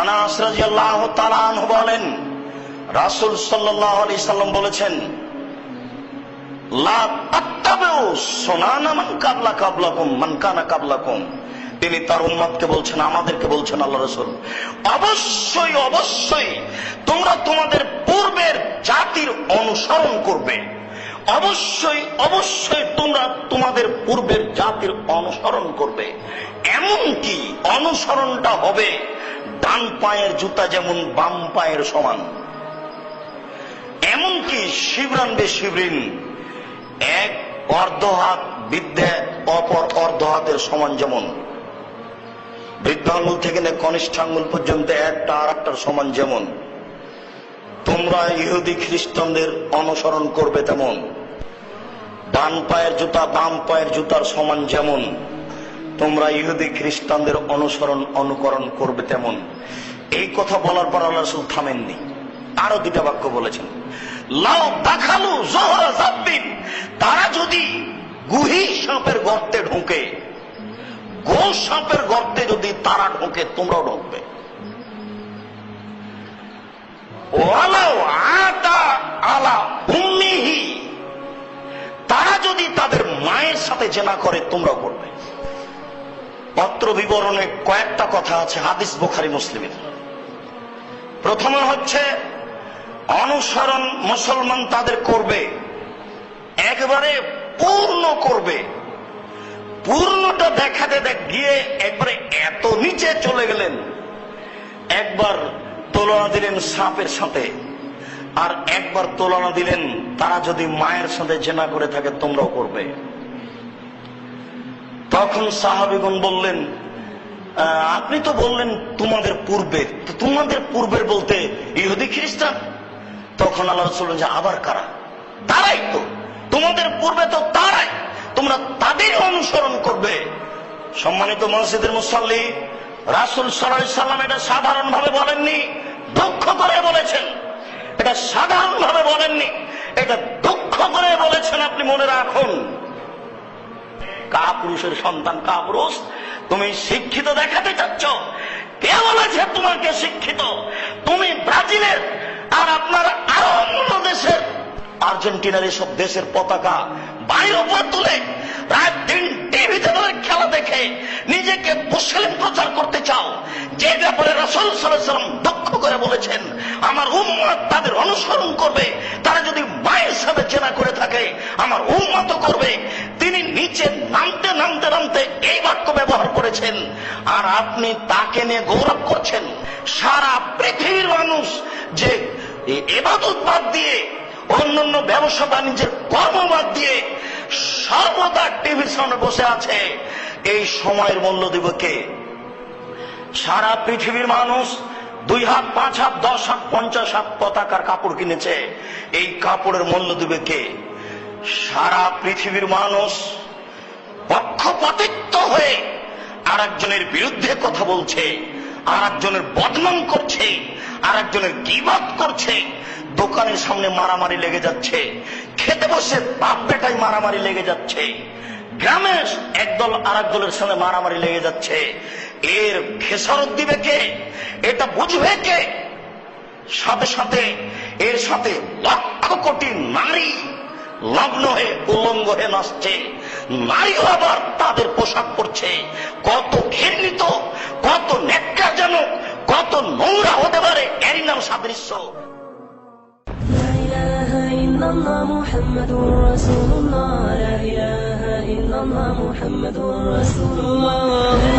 আনাস বলেন, রাসূল সাল্লাল্লাহু আলাইহি সাল্লাম বলেছেন তিনি তার উম্মতকে বলছেন, আমাদেরকে বলছেন আল্লাহ রাসূল, অবশ্যই অবশ্যই তোমরা তোমাদের পূর্বের জাতির অনুসরণ করবে। অবশ্যই অবশ্যই তোমরা তোমাদের পূর্বের জাতির অনুসরণ করবে। এমন কি অনুসরণটা হবে ডান পায়ের জুতা যেমন বাম পায়ের সমান, এমনকি শিবরান বে শিবরিন এক অর্ধ হাত বিদ্যা অপর অর্ধ হাতের সমান যেমন। বৃদ্ধাঙ্গুল থেকে নিয়ে কনিষ্ঠ আঙ্গুল পর্যন্ত একটা আর একটার সমান যেমন। তোমরা ইহুদি খ্রিস্টানদের অনুসরণ করবে তেমন। ডান পায়ের জুতা বাম পায়ের জুতার সমান যেমন। তোমরা ইহুদি খ্রিস্টানদের অনুসরণ অনুকরণ করবে তেমন। এই কথা বলার পর আল্লাহ রসুল থামেননি। আরও দুটা বাক্য বলেছেন। লাও দাখালু জহরা তারা যদি গুহি সাপের গর্তে ঢুকে গো সাপের গর্তে যদি তারা ঢোকে, তোমরাও ঢুকবে। তারা যদি তাদের মায়ের সাথে জেনা করে, তোমরাও করবে। পত্র বিবরণে কয়েকটা কথা আছে, হাদিস বোখারি, মুসলিমের। প্রথমে হচ্ছে, অনুসরণ মুসলমান তাদের করবে, একবারে পূর্ণ করবে। পূর্ণটা দেখাতে দেখ, গিয়ে একবারে এত নিচে চলে গেলেন। একবার তুলনা দিলেন সাপের সাথে, আর একবার তুলনা দিলেন, তারা যদি মায়ের সাথে জেনা করে থাকে, তোমরাও করবে। তখন সাহাবিগুন বললেন "আহ, আপনি তো বললেন তোমাদের পূর্বে তো তোমাদের পূর্বের বলতে ইহুদি খ্রিস্টান? তখন আল্লাহ রসুল যে আবার কারা? তারাই তো। তোমাদের পূর্বে তো তারাই। তোমরা তাদের অনুসরণ করবে। সম্মানিত মসজিদের মুসল্লি রাসুল সাল্লাম এটা সাধারণ ভাবে বলেননি দুঃখ করে বলেছেন। এটা সাধারণ ভাবে বলেননি এটা দুঃখ করে বলেছেন আপনি মনে রাখুন কা পুরুষের সন্তান কা পুরুষ তুমি শিক্ষিত দেখাতে চাচ্ছ। কে বলেছে তোমাকে শিক্ষিত? তুমি ব্রাজিলের আর আপনার আরও অন্য দেশের। আর্জেন্টিনার এসব দেশের পতাকা বাইর উপর তুলে রাত দিন টিভিতে ধরে খেলা দেখে নিজেকে মুসলিম প্রচার করতে চাও। যে ব্যাপারে রসল সাল্লাম দুঃখ করে বলেছেন, আমার উম্মত তাদের অনুসরণ করবে। তারা যদি মায়ের সাথে চেনা করে থাকে, আমার উম্মত করবে তিনি নিচে নামতে নামতে নামতে এই বাক্য ব্যবহার করেছেন আর আপনি তাকে নিয়ে গৌরব করছেন। সারা পৃথিবীর মানুষ যে এবাদত বাদ দিয়ে, অন্যান্য ব্যবসা বাণিজ্যের কর্ম বাদ দিয়ে সর্বদা টিভির সামনে বসে আছে, এই সময়ের মূল্য দিব কে? সারা পৃথিবীর মানুষ দুই হাত, পাঁচ হাত, দশ হাত, পঞ্চাশ হাত পতাকার কাপড় কিনেছে, এই কাপড়ের মূল্য দিবে কে? সারা পৃথিবীর মানুষ পক্ষপাতিত্ব হয়ে আর বিরুদ্ধে কথা বলছে আর একজনের বদনাম করছে আর একজনের গিবাদ করছে, দোকানের সামনে মারামারি লেগে যাচ্ছে, খেতে বসে বাপ বেটাই মারামারি লেগে যাচ্ছে, গ্রামে একদল আর এক দলের সঙ্গে মারামারি লেগে যাচ্ছে। এর খেসারত দিবে কে? এটা বুঝবে কে? সাথে সাথে, এর সাথে লক্ষ কোটি নারী লগ্ন হয়ে উলঙ্গ হয়ে নাচছে নারীও আবার তাদের পোশাক পরছে কত ঘৃণিত কত নেককারজনক কত নোংরা হতে পারে এরই নাম সাদৃশ্য لا إله إلا الله محمد رسول الله لا إله إلا الله محمد رسول الله